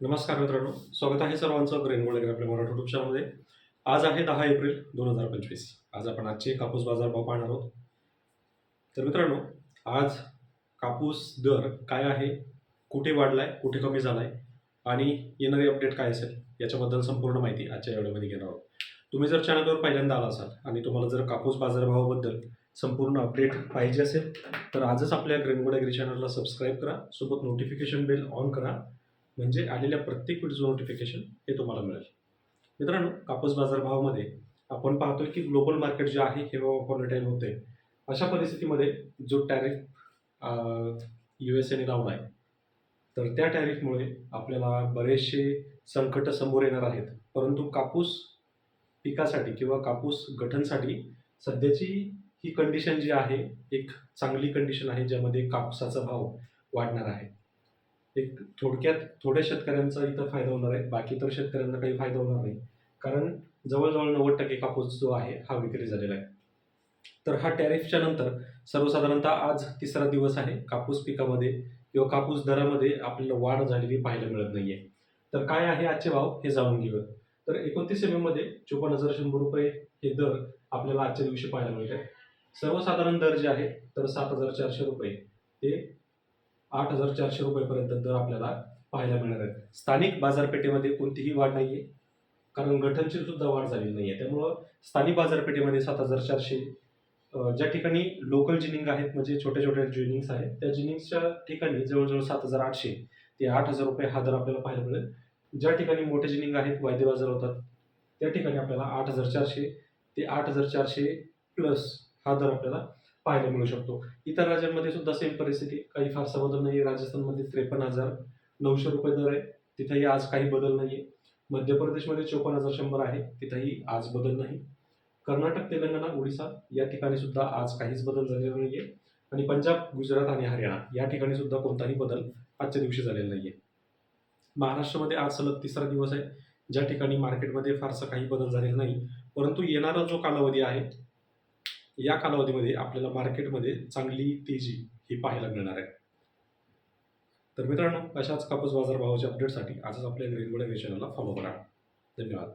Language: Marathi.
नमस्कार मित्रांनो स्वागत आहे सर्वांचं ग्रेनगोल्ड वगैरे आपल्या मराठी युट्यूब आज आहे दहा एप्रिल दोन हजार पंचवीस. आज आपण आजचे कापूस बाजार भाव पाहणार आहोत. तर मित्रांनो आज कापूस दर काय आहे कुठे वाढलाय कुठे कमी झालाय आणि येणारी अपडेट काय असेल याच्याबद्दल संपूर्ण माहिती आजच्या व्हिडिओमध्ये घेणार आहोत. तुम्ही जर चॅनलवर पहिल्यांदा आला असाल आणि तुम्हाला जर कापूस बाजारभावाबद्दल संपूर्ण अपडेट पाहिजे असेल तर आजच आपल्या ग्रेनगोड ॲग्री चॅनलला सबस्क्राईब करा सोबत नोटिफिकेशन बेल ऑन करा म्हणजे आलेल्या प्रत्येक व्हिडिओ नोटिफिकेशन हे तुम्हाला मिळेल. मित्रांनो कापूस बाजारभावामध्ये आपण पाहतो की ग्लोबल मार्केट जे आहे हे व्हॉलेटाईल होते अशा परिस्थितीमध्ये जो टॅरिफ यू एस एने लावला आहे तर त्या टॅरिफमुळे आपल्याला बरेचसे संकट समोर येणार आहेत. परंतु कापूस पिकासाठी किंवा कापूस गठनसाठी सध्याची ही कंडिशन जी आहे एक चांगली कंडिशन आहे ज्यामध्ये कापसाचा भाव वाढणार आहे. एक थोडक्यात थोड्या शेतकऱ्यांचा इथं फायदा होणार आहे बाकी तर शेतकऱ्यांना काही फायदा होणार नाही. कारण जवळजवळ नव्वद टक्के कापूस जो आहे हा विक्री झालेला आहे. तर हा टॅरिफच्या नंतर सर्वसाधारणतः आज तिसरा दिवस आहे कापूस पिकामध्ये किंवा कापूस दरामध्ये आपल्याला वाढ झालेली पाहायला मिळत नाहीये. तर काय आहे आजचे भाव हे जाणून घेऊया. तर एकोणतीस एम एममध्ये चोपन्न हजार शंभर रुपये हे दर आपल्याला आजच्या दिवशी पाहायला मिळत आहे सर्वसाधारण दर जे आहे तर सात हजार चारशे रुपये. ते आठ हजार चारशे रुपयेपर्यंत दर आपल्याला पाहायला मिळणार आहेत. स्थानिक बाजारपेठेमध्ये कोणतीही वाढ नाही आहे कारण गठनची सुद्धा वाढ झालेली नाही आहे त्यामुळं स्थानिक बाजारपेठेमध्ये सात हजार चारशे ज्या ठिकाणी लोकल जिनिंग आहेत म्हणजे छोट्या छोट्या जिनिंग्स आहेत त्या जिनिंग्सच्या ठिकाणी जवळजवळ सात हजार आठशे ते आठ हजार रुपये हा दर आपल्याला पाहायला मिळेल. ज्या ठिकाणी मोठे जिनिंग आहेत वायदे बाजार होतात त्या ठिकाणी आपल्याला आठ हजार चारशे ते आठ हजार चारशे प्लस हा दर आपल्याला पाहायला मिळू शकतो. इतर राज्यांमध्ये सुद्धा सेम परिस्थिती. काही फारसा बदल नाही आहे राजस्थानमध्ये त्रेपन्न हजार नऊशे रुपये दर आहे. तिथेही आज काही बदल नाही आहे मध्य प्रदेशमध्ये चोपन्न हजार शंभर आहे. तिथेही आज बदल नाही. कर्नाटक तेलंगणा ओडिसा या ठिकाणी सुद्धा आज काहीच बदल झालेला नाही आहे आणि पंजाब गुजरात आणि हरियाणा या ठिकाणी सुद्धा कोणताही बदल आजच्या दिवशी झालेला नाही आहे महाराष्ट्रामध्ये आज सलग तिसरा दिवस आहे. ज्या ठिकाणी मार्केटमध्ये फारसा काही बदल झालेला नाही. परंतु येणारा जो कालावधी आहे या कालावधीमध्ये आपल्याला मार्केटमध्ये चांगली तेजी ही पाहायला मिळणार आहे. तर मित्रांनो अशाच कापूस बाजार भावाच्या अपडेटसाठी आजच आपल्या ग्रीनगोड चॅनलला फॉलो करा. धन्यवाद.